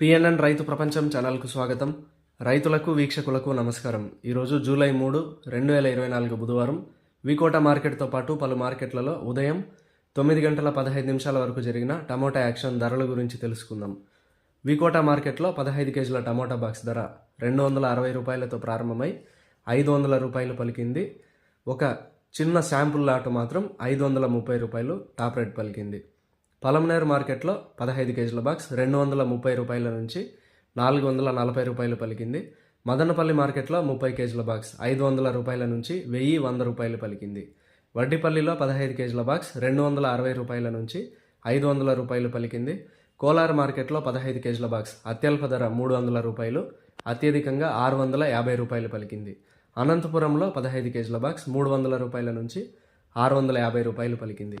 PNN రైతు ప్రపంచం ఛానల్కు స్వాగతం. రైతులకు వీక్షకులకు నమస్కారం. ఈరోజు జూలై మూడు రెండు వేల ఇరవై నాలుగు బుధవారం. వికోట మార్కెట్తో పాటు పలు మార్కెట్లలో ఉదయం తొమ్మిది గంటల పదహైదు నిమిషాల వరకు జరిగిన టమోటా యాక్షన్ ధరల గురించి తెలుసుకుందాం. వికోట మార్కెట్లో పదహైదు కేజీల టమోటా బాక్స్ ధర రెండు వందల అరవై రూపాయలతో ప్రారంభమై ఐదు వందల రూపాయలు పలికింది. ఒక చిన్న శాంపుల్ లాట్ మాత్రం ఐదు వందల ముప్పై రూపాయలు టాప్ రేట్ పలికింది. పలంనేర్ మార్కెట్లో పదహైదు కేజీల బాక్స్ రెండు వందల ముప్పై రూపాయల నుంచి నాలుగు వందల నలభై రూపాయలు పలికింది. మదనపల్లి మార్కెట్లో ముప్పై కేజీల బాక్స్ ఐదు వందల రూపాయల నుంచి వెయ్యి వంద రూపాయలు పలికింది. వడ్డిపల్లిలో పదహైదు కేజీల బాక్స్ రెండు వందల అరవై రూపాయల నుంచి ఐదు వందల రూపాయలు పలికింది. కోలార్ మార్కెట్లో పదహైదు కేజీల బాక్స్ అత్యల్ప ధర మూడు వందల రూపాయలు అత్యధికంగా ఆరు వందల యాభై రూపాయలు పలికింది. అనంతపురంలో పదహైదు కేజీల బాక్స్ మూడు వందల రూపాయల నుంచి ఆరు వందల యాభై రూపాయలు పలికింది.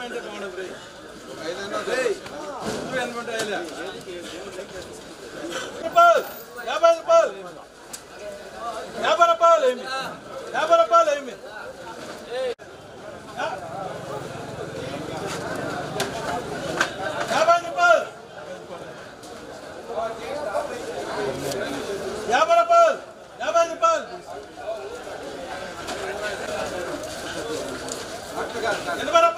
అంటే బాగుండదు రే రేయ్, ఇద్దరు యాభై రూపాయలు యాభై రూపాయలు ఏమి యాభై రూపాయలు ఏమి యాభై రూపాయలు యాభై రూపాయలు యాభై రూపాయలు ఎనభై రూపాయలు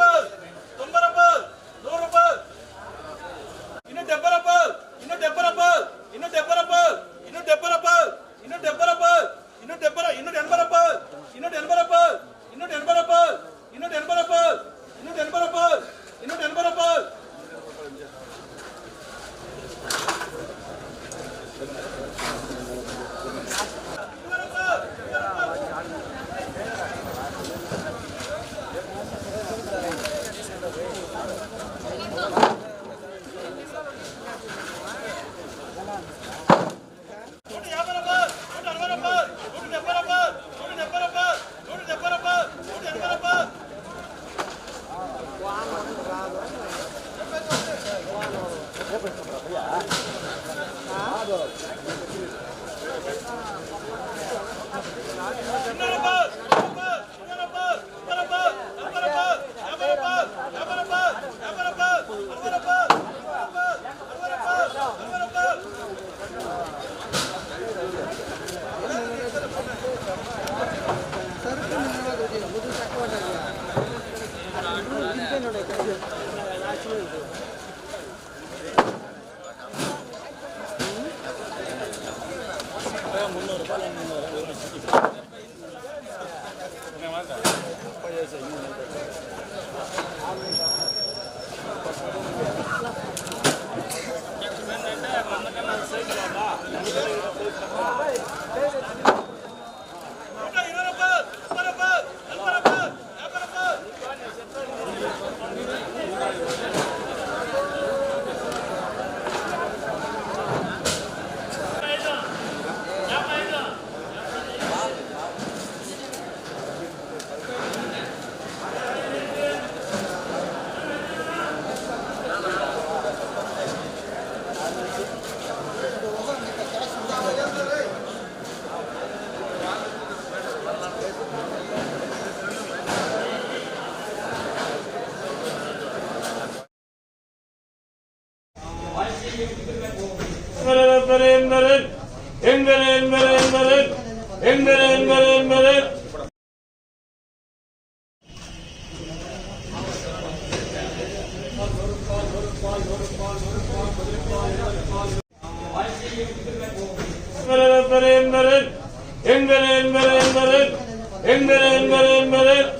ఎనభై Enver, enver, enver, enver, enver, enver, enver, enver, enver, enver, enver, enver,